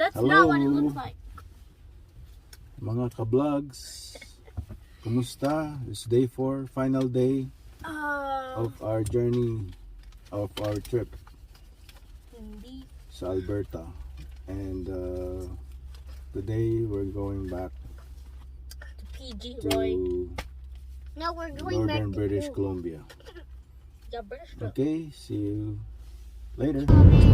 That's Hello. not what it looks like. Mga ka-vlogs, kumusta? It's day 4, final day Uh, of our journey of our trip hindi. sa Alberta. And uh, today we're going back To PG, to Roy. No, we're going back northern to British. Columbia. Yeah, British Columbia. Okay, see you later.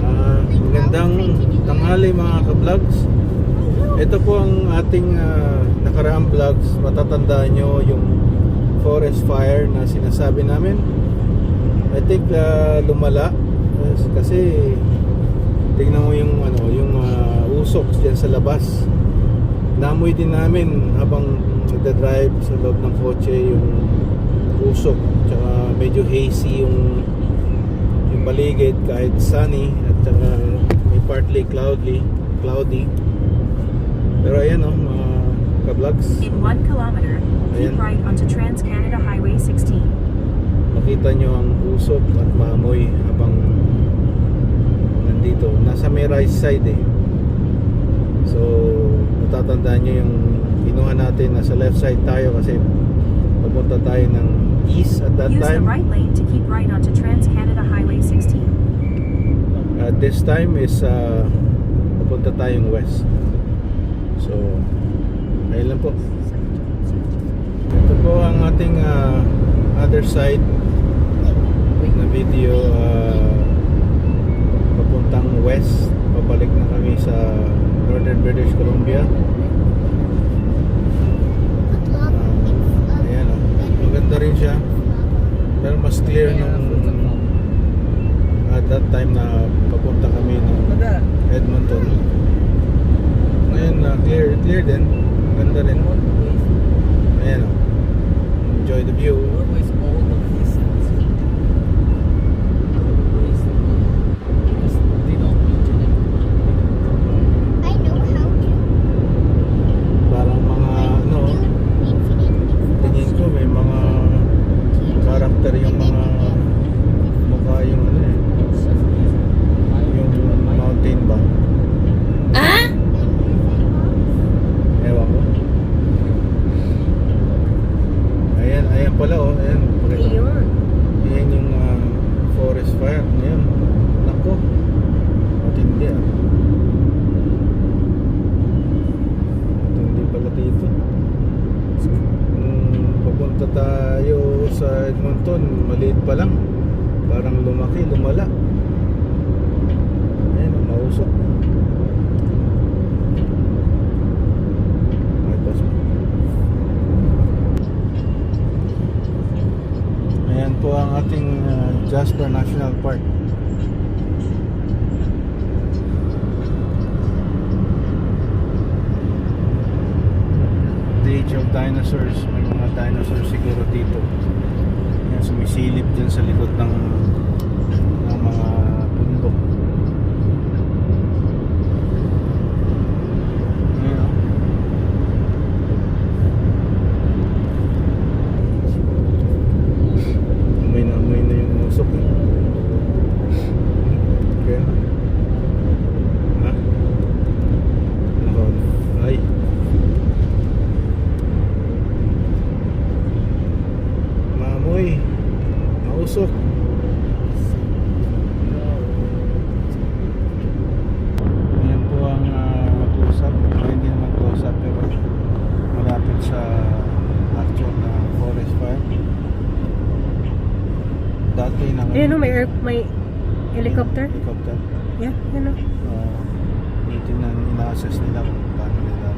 Ah, magandang tanghali mga ka-vlogs. Ito po ang ating ah, nakaraang vlogs. Matatandaan nyo yung forest fire na sinasabi namin. I think ah, lumala Yes, kasi tingnan mo yung ano, yung ah, usok diyan sa labas. Namoy din namin habang nagda-drive sa loob ng kotse yung usok tsaka medyo hazy yung yung paligid kahit sunny at saka may partly cloudy cloudy. Pero ayan oh mga ka-vlogs In one kilometer, Ayan. keep right onto Trans-Canada Highway 16. makita nyo ang usok at maamoy habang nandito. Nasa may right side eh. So natatandaan nyo yung kinuha natin. Nasa left side tayo kasi papunta tayo ng east at that Use the time right lane to keep right onto Trans-Canada Highway 16. At this time is uh, papunta tayong west. So, ayun lang po. Ito po ang ating uh, other side na video uh, papuntang west. Pabalik na kami sa Northern British Columbia. Uh, ayan oh. Maganda rin siya. Pero mas clear nung at that time na papunta kami ng Edmonton. Ngayon na clear, clear din. Ganda rin. Ayan o. Enjoy the view. I know how to. Parang mga ano, tingin ko may mga karakter yung mga mukha yung ano eh. Yung mountain ba? Ah? Ewan ko. Ayan, ayan pala oh. Ayan. Pakita. Ayun. Ayan yung ah, forest fire. Ayan. Nako. Matindi ah. Matindi pala dito. Nung papunta tayo sa Edmonton, maliit pa lang. Parang lumaki, lumala. Ayan, mausok. Ayan po ang ating uh, Jasper National Park. The Age of Dinosaurs. May mga dinosaurs siguro dito. Sumisilip dyan sa likod ng, ng mga bundok. Ayan, oh. May na may na yung usok eh. Okay. Ha? Nako. Ay. Mamoy. Mausok. Ayan po ang uh, close-up. Ay, hindi naman close-up pero malapit sa actual na forest fire. Dati na Ayun o, may, air, may helicopter. Helicopter. Yeah, yun o. Uh, dito na ina-assess nila kung paano nila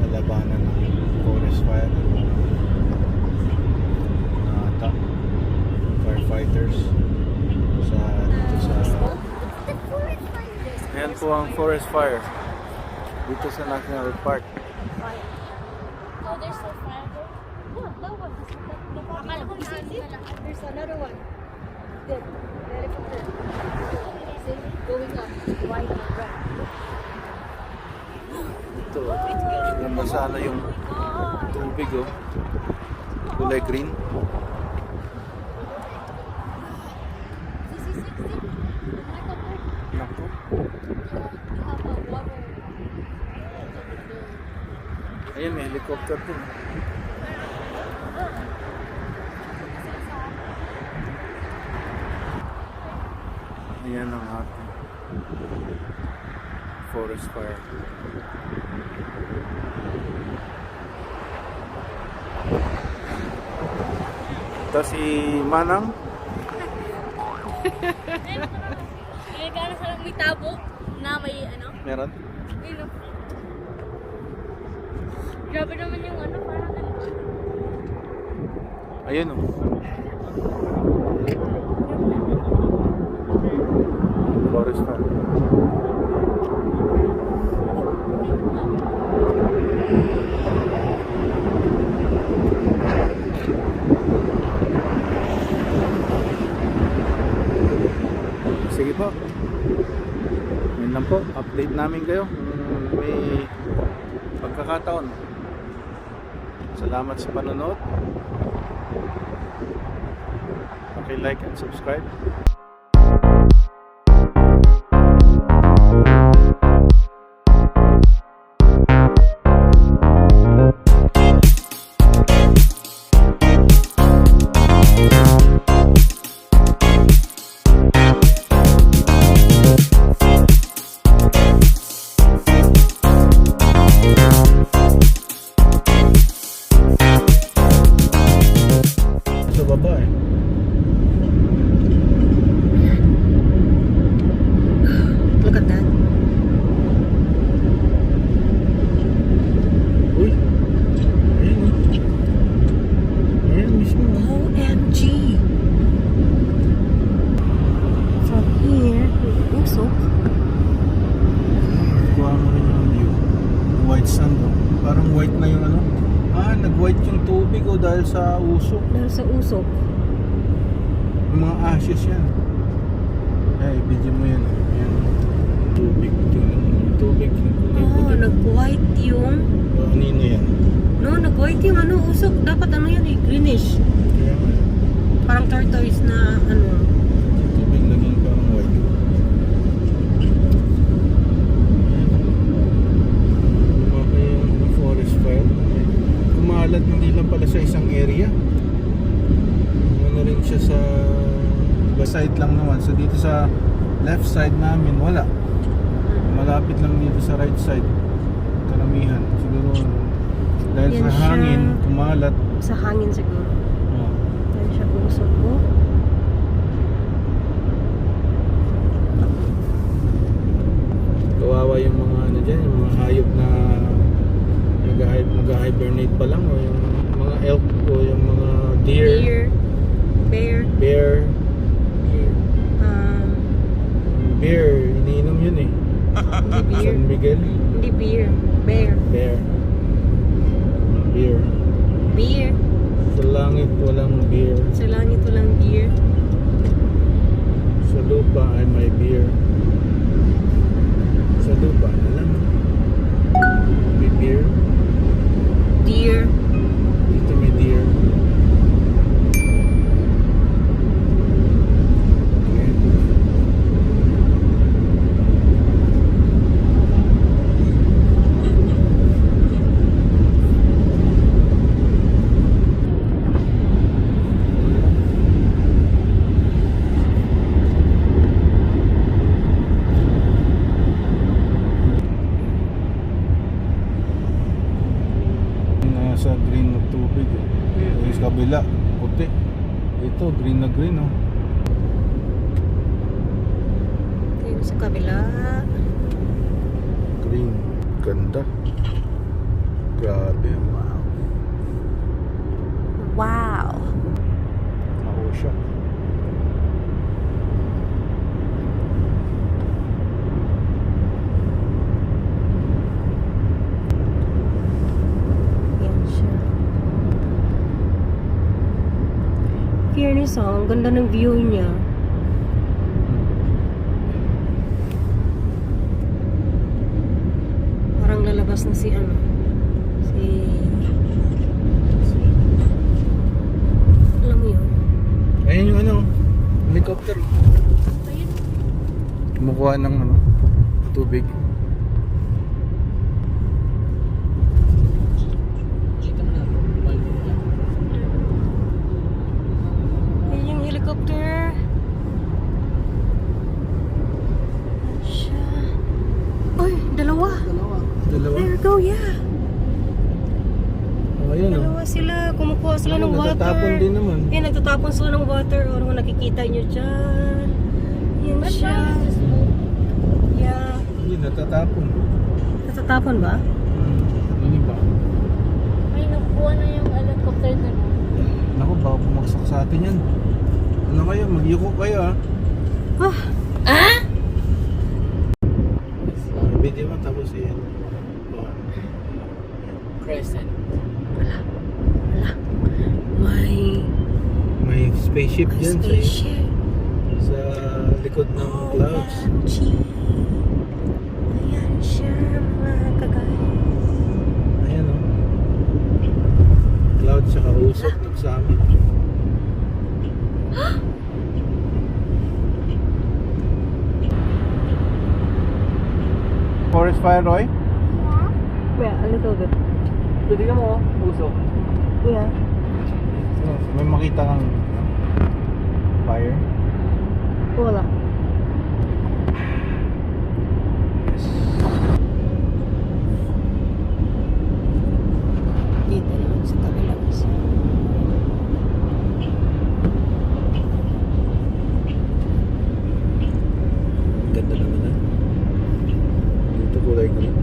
nalabanan ng forest fire uh, top firefighters sa dito sa Ayan po ang forest fire dito sa National Park. Oh, there's a fire there. Akala ko isa There's another one. Good. Helicopter. See? Going up. White and red. Ito, nabasa na yung tubig oh. Kulay green. This is 60. Helicopter. Naku. Ayan ang ating forest fire. Ito si Manang. May gana sa may tabo na may ano. Meron? Grabe naman yung ano, parang. Ayun oh. Forest fire. Sige po. Yun lang po. Update namin kayo kung may pagkakataon. Salamat sa panonood. okay like and subscribe. Sand oh. Parang white na yung ano. Ah, nag-white yung tubig oh dahil sa usok. Dahil sa usok. Yung mga ashes yan. Ay, video mo yan. oh. Yan. Tubig. Tingnan mo yung tubig. Kulay Oh, puti. nag-white yung... Oh, yan? No, nag-white yung ano, usok. Dapat ano yan eh, greenish. Parang tortoise na ano. Yung tubig naging parang white. Lumaki yung forest fire. Kumalat hindi lang pala sa isang area. Ano rin siya sa iba side lang naman. So dito sa left side namin wala. Malapit lang dito sa right side. Karamihan. Siguro dahil Yan sa siya. hangin, kumalat. Sa hangin siguro. Oh. Dahil siya usok ko. Kawawa yung mga ano dyan, yung mga hayop na nag- nag-hibernate pa lang o yung mga elk o yung mga deer, Deer. Bear. bear. Um, Beer, iniinom yun eh. hindi beer. San Miguel, Hindi beer. Bear. bear. Beer. Beer. Sa langit walang beer. Sa langit walang beer. Sa lupa ay may beer. Sa lupa na lang. May beer. Deer. Dito may deer. Ayan. Nasa green na tubig. eh. Yung sa kabila, puti. Ito, green na green oh. Ayun sa kabila. Green. Ganda. Grabe. Wow. Wow. Ako siya. Yan siya. Fairness oh, ang ganda ng view niya. Parang lalabas na si ano. Si... Alam mo yun? Ayan yung ano, helicopter. Kumukuha ng ano, tubig. go, yeah. Oh, ayun oh. Dalawa sila, kumukuha sila ng water. Natatapon din naman. Eh, nagtatapon sila ng water. O, ano nakikita nyo dyan. Yan But siya. Yeah. Hindi, natatapon. Natatapon ba? Hmm. Ano ba? Ay, nakukuha na yung helicopter na na. Naku, baka bumagsak sa atin yan. Ano kayo? Magyuko kayo ah. Ah, Ah? Video mo tapos yan. Crescent. may May spaceship dyan sa, sa likod ng clouds. OMG. Ayan siya, mga kagay. Ayan oh. Cloud tsaka usok nagsama. Forest fire, Roy? Yeah, a little bit. Pwede ka mo, usok. Yeah. May makita kang fire. Wala. Dito naman sa kabilang isa. Ganda naman ah. Dito kulay green.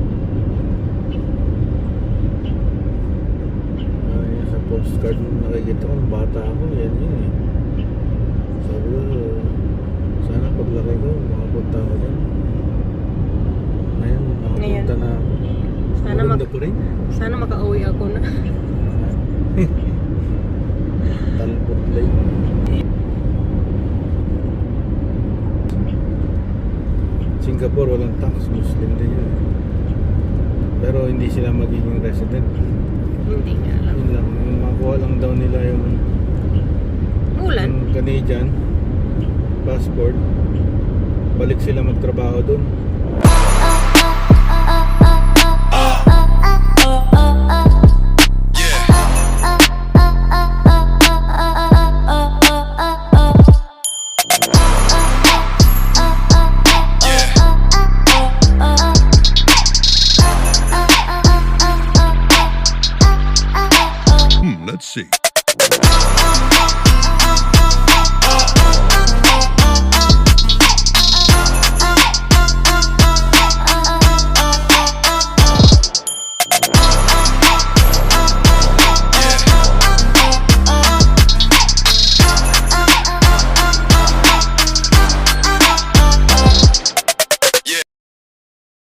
Ay, sa postcard nung nakikita ko nung bata ako, yan yun eh. Sabi ko, sana paglaki ko, makapunta ako dyan. Ngayon, makapunta Ngayon. na ako. Pa rin. Sana makauwi ako na. Talbot Lake. Singapore walang tax, Muslim din yun. Pero hindi sila magiging resident. Hindi nga alam. Yun lang, yung makuha lang daw nila yung, Ulan? yung Canadian passport. Balik sila magtrabaho doon. See.